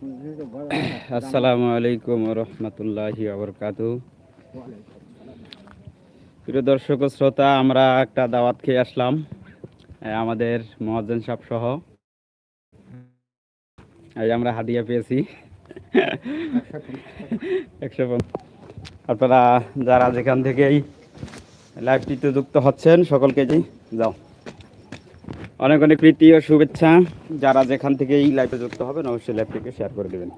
আসসালামু আলাইকুম রহমতুল্লাহি আবরকাতু প্রিয় দর্শক শ্রোতা আমরা একটা দাওয়াত খেয়ে আসলাম আমাদের মহাজন সাহেব সহ। এই আমরা হাদিয়া পেয়েছি। একশো পঞ্চাশ। আপনারা যারা যেখান থেকেই লাইভটিতে যুক্ত হচ্ছেন সকলকে যাও। অনেক অনেক প্রীতি ও শুভেচ্ছা। যারা যেখান থেকে এই লাইভে যুক্ত হবেন, অবশ্যই লাইভটিকে শেয়ার করে দেবেন।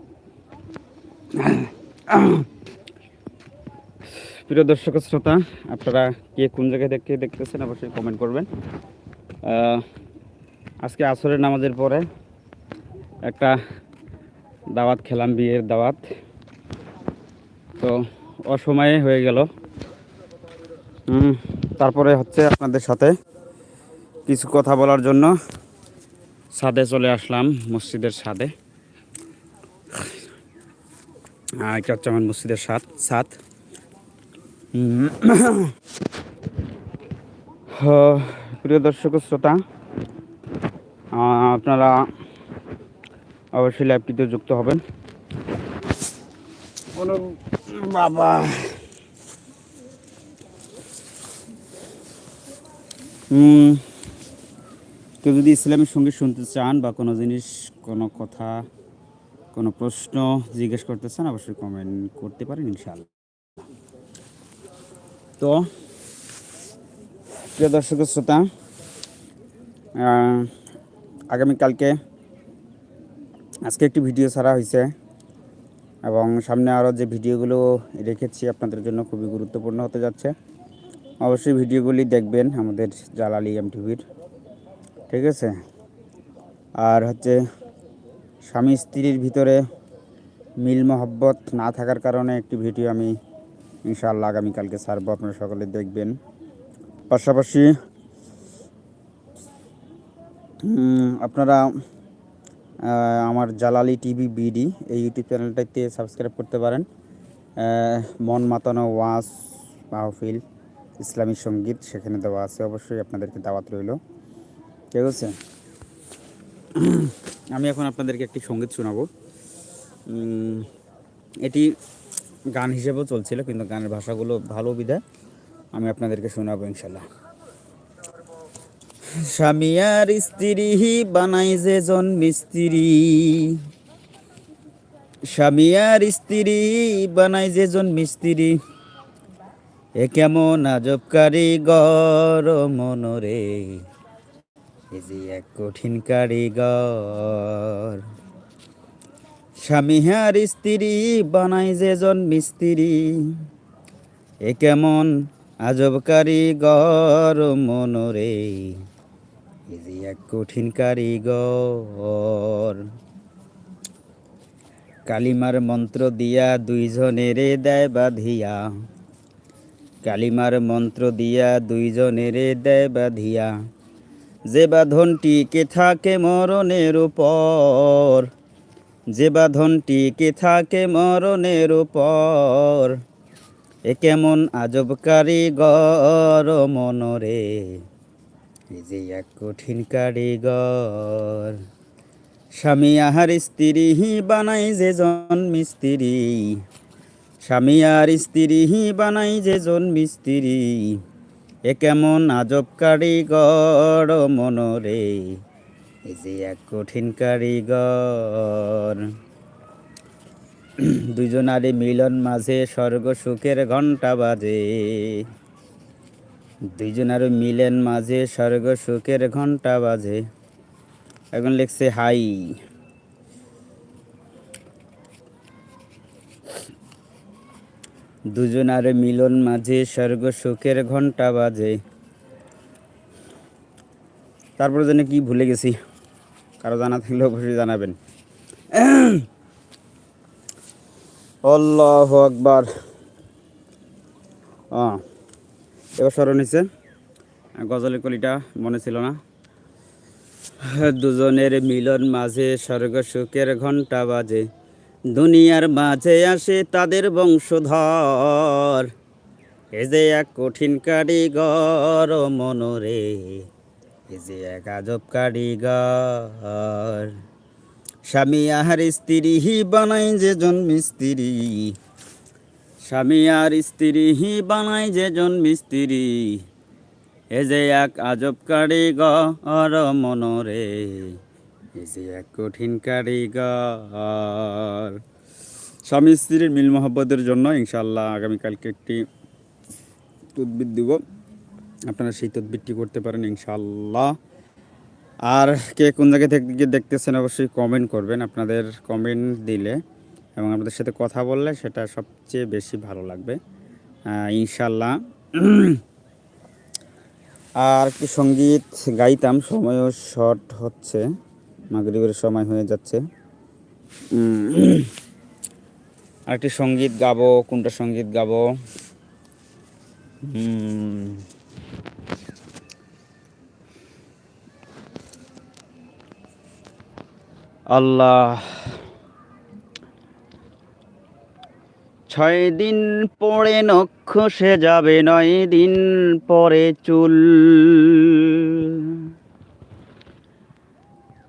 প্রিয় দর্শক শ্রোতা, আপনারা কে কোন জায়গায় দেখে দেখতেছেন, অবশ্যই কমেন্ট করবেন। আজকে আসরের নামাজের পরে একটা দাওয়াত খেলাম, বিয়ের দাওয়াত। তো অসময়ে হয়ে গেল। তারপরে হচ্ছে আপনাদের সাথে কিছু কথা বলার জন্য ছাদে চলে আসলাম মসজিদের ছাদে। আহ, এটা হচ্ছে আমার মসজিদের ছাদ? ছাদ? হ, প্রিয় দর্শক শ্রোতা আপনারা অবশ্যই লাইভটিতে যুক্ত হবেন। বাবা। হুম কেউ যদি ইসলামের সঙ্গে শুনতে চান বা কোনো জিনিস, কোনো কথা, কোনো প্রশ্ন জিজ্ঞেস করতে চান, অবশ্যই কমেন্ট করতে পারেন ইনশাআল্লাহ। তো, প্রিয় দর্শক শ্রোতা আগামীকালকে আজকে একটি ভিডিও ছাড়া হয়েছে এবং সামনে আরও যে ভিডিওগুলো রেখেছি আপনাদের জন্য খুবই গুরুত্বপূর্ণ হতে যাচ্ছে। অবশ্যই ভিডিওগুলি দেখবেন আমাদের জালালি এম টিভির। ঠিক আছে? আর হচ্ছে স্বামী স্ত্রীর ভিতরে মিল মহব্বত না থাকার কারণে একটি ভিডিও আমি ইনশাআল্লাহ আগামীকালকে ছাড়বো, আপনারা সকলে দেখবেন। পাশাপাশি আপনারা আমার জালালি টিভি বিডি এই ইউটিউব চ্যানেলটাতে সাবস্ক্রাইব করতে পারেন। মন মাতানো ওয়াজ মাহফিল, ইসলামী সংগীত সেখানে দেওয়া আছে, অবশ্যই আপনাদেরকে দাওয়াত রইল। ঠিক আছে আমি এখন আপনাদেরকে একটি সংগীত শোনাবো। এটি গান হিসেবেও চলছিল, কিন্তু গানের ভাষাগুলো ভালো বিধায় আমি আপনাদেরকে শোনাবো ইনশাল্লাহ স্বামী আর স্ত্রী বানাই যে জন মিস্ত্রি স্বামী আর স্ত্রী বানাই যে জন মিস্ত্রি এ কেমন আজব কারিগর মনরে। এ যে এক কঠিন কারিগর। স্বামী আর স্ত্রী, বানাই যে জন মিস্ত্রি। এ কেমন আজব কারিগর মনরে। এ যে এক কঠিন কারিগর। কালিমার মন্ত্র দিয়া দুইজনেরে দেয় বাঁধিয়া। কালিমার মন্ত্র দিয়া দুইজনেরে দেয় বাঁধিয়া। যে বাঁধনটিকে থাকে মরণের উপর? যে বাঁধনটিকে থাকে মরণের উপর? এ কেমন আজব কারিগর মনরে যে এক কঠিন কারিগর। স্বামী আহার স্ত্রী বানাই যে জন মিস্ত্রি, স্বামী আর স্ত্রী বানাই যে জন এ কেমন আজব কারিগর মনরে, এই যে এক কঠিন কারিগর। দুজনারে মিলন মাঝে স্বর্গ সুখের ঘণ্টা বাজে। দুইজনার মিলন মাঝে স্বর্গ সুখের ঘণ্টা বাজে। এখন লিখছে, হাই। দুজনার মিলন মাঝে, স্বর্গ সুখের ঘণ্টা বাজে। তারপরে যেন কি ভুলে গেছি? কারও জানা থাকলে অবশ্যই জানাবেন। আল্লাহ আকবার। এবার স্মরণ হয়েছে গজলের কলিটা মনে ছিল না। দুজনের মিলন মাঝে, স্বর্গ সুখের ঘণ্টা বাজে। দুনিয়ার মাঝে আসে তাদের বংশধর। এ যে এক কঠিন কারিগর মনরে, এ যে এক আজব কারিগর। স্বামী আর স্ত্রী বানাই যে জন মিস্ত্রি স্বামী আর স্ত্রী বানাই যে জন মিস্ত্রি এ যে এক আজব কারিগর মনরে এ যে এক কঠিন কারিগর। স্বামী স্ত্রীর মিল মহব্বতের জন্য ইনশাল্লাহ আগামীকালকে একটি তদবির দিব। আপনারা সেই তদবিরটি করতে পারেন ইনশাল্লাহ আর কে কোন জায়গা থেকে দেখতেছেন অবশ্যই কমেন্ট করবেন আপনাদের কমেন্ট দিলে এবং আপনাদের সাথে কথা বললে সেটা সবচেয়ে বেশি ভালো লাগবে। ইনশাল্লাহ আর কি সংগীত গাইতাম, সময়ও শর্ট হচ্ছে। মাগরিবের সময় হয়ে যাচ্ছে। আরেকটি সংগীত গাবো, কোনটা সংগীত গাবো? আল্লাহ, ছয় দিন পরে নক্ষ সে যাবে, নয় দিন পরে চুল।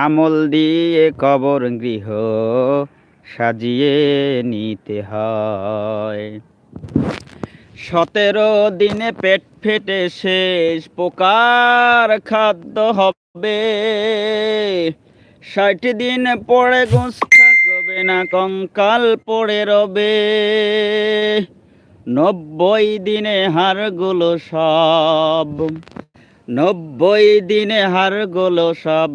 আমল দিয়ে কবর গৃহ সাজিয়ে নিতে হয়। সতেরো দিনে পেট ফেটে শেষ, পোকার খাদ্য হবে। ষাট দিন পরে গোস থাকবে না, কঙ্কাল পড়ে রবে। নব্বই দিনে হাড়গুলো সব, নব্বই দিনে হাড়গুলো সব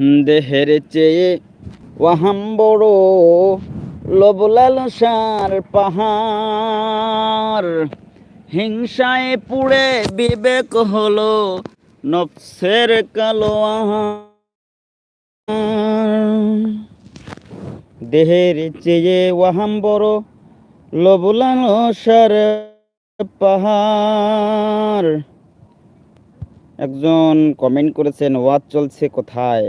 দেহের চেয়ে ওয়াহাম বড় লবলালসার পাহাড় হিংসায় পুড়ে বিবেক হলো নফসের কালো। দেহের চেয়ে ওয়াহাম বড় লবলালসার পাহাড় একজন কমেন্ট করেছেন, ওয়াজ চলছে কোথায়?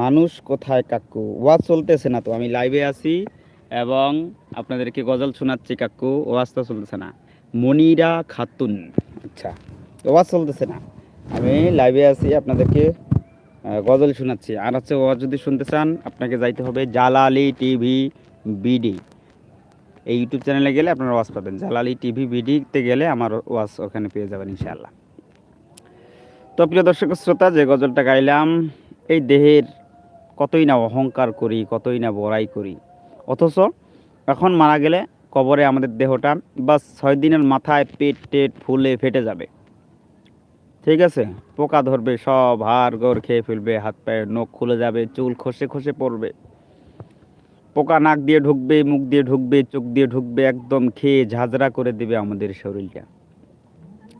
মানুষ কোথায় কাকু? ওয়াজ চলতেছে না তো, আমি লাইভে আছি এবং আপনাদেরকে গজল শোনাচ্ছি কাকু, ওয়াজ তো চলতেছে না। মনিরা খাতুন। আচ্ছা ওয়াজ চলতেছে না। আমি লাইভে আছি, আপনাদেরকে গজল শোনাচ্ছি। আর হচ্ছে ওয়াজ যদি শুনতে চান, আপনাকে যাইতে হবে জালালি টিভি বিডি। এই ইউটিউব চ্যানেলে গেলে আপনারা ওয়াজ পাবেন। জালালি টিভি বিডিতে গেলে আমার ওয়াজ ওখানে পেয়ে যাবেন ইনশাআল্লাহ। তো প্রিয় দর্শক শ্রোতা, যে গজলটা গাইলাম, এই দেহের কতই না অহংকার করি, কতই না বড়াই করি, অথচ এখন মারা গেলে কবরে আমাদের দেহটা বা ছয় দিনের মাথায় পেট টেট ফুলে ফেটে যাবে। ঠিক আছে? পোকা ধরবে, সব হাড় গোড় খেয়ে ফেলবে, হাত পায়ে নখ খুলে যাবে, চুল খসে খসে পড়বে। পোকা নাক দিয়ে ঢুকবে, মুখ দিয়ে ঢুকবে, চোখ দিয়ে ঢুকবে, একদম খেয়ে ঝাঁঝরা করে দেবে আমাদের শরীরটা।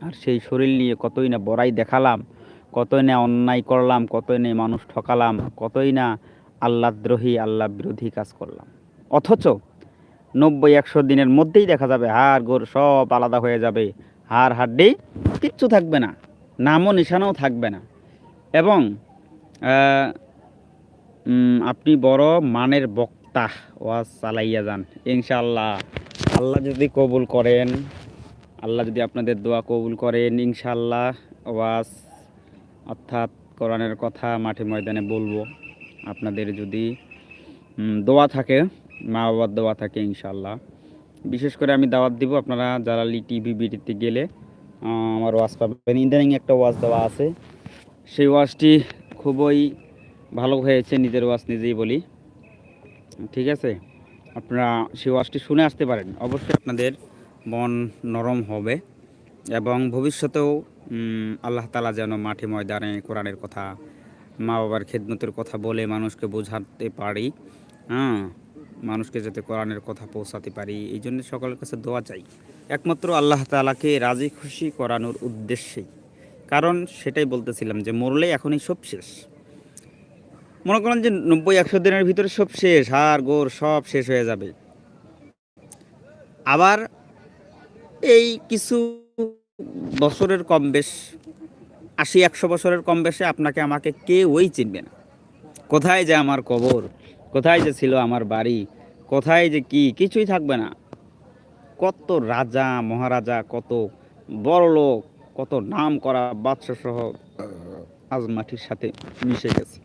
আর সেই শরীর নিয়ে কতই না বড়াই দেখালাম, কতই না অন্যায় করলাম, কতই না মানুষ ঠকালাম, কতই না আল্লাদ্রোহী আল্লাহ বিরোধী কাজ করলাম। অথচ নব্বই, একশো দিনের মধ্যেই দেখা যাবে হাড় গোড় সব আলাদা হয়ে যাবে। হাড় হাড্ডি কিচ্ছু থাকবে না, নামও নিশানাও থাকবে না। এবং আপনি বড় মানের বক্তা ওয়াজ চালাইয়া যান। ইনশাল্লাহ আল্লাহ যদি কবুল করেন, আল্লাহ যদি আপনাদের দোয়া কবুল করেন ইনশাল্লাহ ওয়াজ, অর্থাৎ কোরআনের কথা মাঠে ময়দানে বলব। আপনাদের যদি দোয়া থাকে মা বাবার দোয়া থাকে ইনশাল্লাহ বিশেষ করে আমি দাওয়াত দিব আপনারা জালালি টিভি বিটিতে গেলে আমার ওয়াজ পাবেন। ইদানিং একটা ওয়াজ দেওয়া আছে। সেই ওয়াজটি খুবই ভালো হয়েছে, নিজের ওয়াজ নিজেই বলি। ঠিক আছে? আপনারা সেই ওয়াজটি শুনে আসতে পারেন। অবশ্যই আপনাদের মন নরম হবে এবং ভবিষ্যতেও আল্লাহ তালা যেন মাঠে ময়দানে কোরআনের কথা মা বাবার খেদমতের কথা বলে মানুষকে বোঝাতে পারি হ্যাঁ? মানুষকে যাতে কোরআনের কথা পৌঁছাতে পারি, এই জন্য সকলের কাছে দোয়া চাই। একমাত্র আল্লাহ তালাকে রাজি খুশি করানোর উদ্দেশ্যেই। কারণ সেটাই বলতেছিলাম যে, মরলে এখনই সব শেষ। মনে করেন যে নব্বই, একশো দিনের ভিতরে সব শেষ হাড় গোর, সব শেষ হয়ে যাবে। আবার এই কিছু বছরের কম বেশ, আশি, একশো বছরের কম বেশে আপনাকে আমাকে কেউই চিনবে না। কোথায় যে আমার কবর, কোথায় যে ছিল আমার বাড়ি, কোথায় যে কি, কিছুই থাকবে না। কত রাজা, মহারাজা, কত বড় লোক, কত নাম করা বাদশাহ আজ মাটির সাথে মিশে গেছে।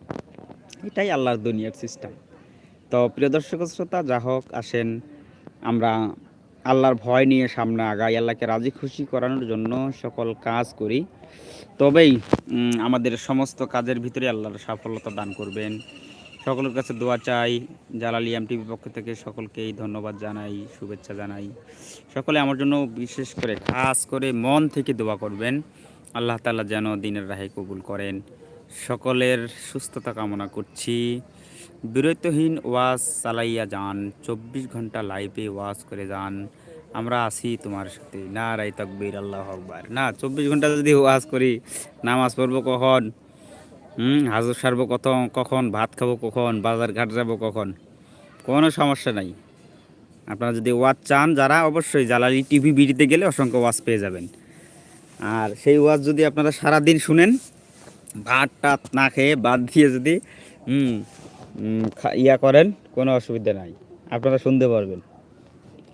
এটাই আল্লাহর দুনিয়ার সিস্টেম। তো প্রিয় দর্শক শ্রোতা, যা হোক, আসেন, আমরা আল্লাহর ভয় নিয়ে সামনে আগাই, আল্লাহকে রাজি খুশি করানোর জন্য সকল কাজ করি। তবেই আমাদের সমস্ত কাজের ভিতরে আল্লাহর সাফল্যতা দান করবেন। সকলের কাছে দোয়া চাই, জালালি এম টিভির পক্ষ থেকে সকলকেই ধন্যবাদ জানাই, শুভেচ্ছা জানাই। সকলে আমার জন্য বিশেষ করে খাস করে মন থেকে দোয়া করবেন। আল্লাহ তাআলা যেন দিনের রাহে কবুল করেন। সকলের সুস্থতা কামনা করছি। বিরতহীন ওয়াজ চালাইয়া যান, চব্বিশ ঘণ্টা লাইভে ওয়াজ করে যান। আমরা আছি তোমার সাথে। না রাই তকবির, আল্লাহ আকবার। না, চব্বিশ ঘণ্টা যদি ওয়াজ করি, নামাজ পড়ব কখন? হুম, হাজর সারবো কত কখন? ভাত খাব কখন? বাজার ঘাট যাব কখন? কোনো সমস্যা নাই। আপনারা যদি ওয়াজ চান, যারা অবশ্যই জালালি টিভি বিডিতে গেলে অসংখ্য ওয়াজ পেয়ে যাবেন। আর সেই ওয়াজ যদি আপনারা সারাদিন শুনেন ভাত টাত না খেয়ে বাদ দিয়ে যদি ইয়া করেন, কোনো অসুবিধা নাই। আপনারা শুনতে পারবেন,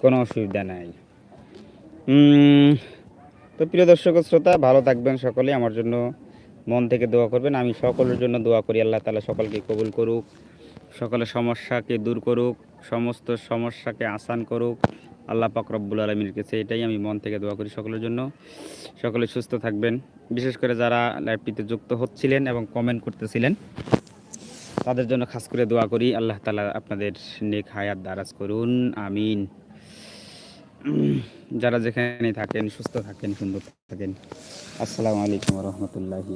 কোনো অসুবিধা নাই। তো প্রিয় দর্শক শ্রোতা, ভালো থাকবেন সকলে। আমার জন্য মন থেকে দোয়া করবেন। আমি সকলের জন্য দোয়া করি। আল্লাহ তালা সকলকে কবুল করুক, সকলের সমস্যাকে দূর করুক, সমস্ত সমস্যাকে আসান করুক। আল্লাহ পাক রব্বুল আলমীর কাছে এটাই আমি মন থেকে দোয়া করি সকলের জন্য। সকলে সুস্থ থাকবেন। বিশেষ করে যারা লাইভটিতে যুক্ত হচ্ছিলেন এবং কমেন্ট করতেছিলেন, তাদের জন্য খাস করে দোয়া করি। আল্লাহ তালা আপনাদের নেক হায়াত দারাজ করুন। আমিন। যারা যেখানে থাকেন, সুস্থ থাকেন, সুন্দর থাকেন। আসসালামু আলাইকুম রহমতুল্লাহি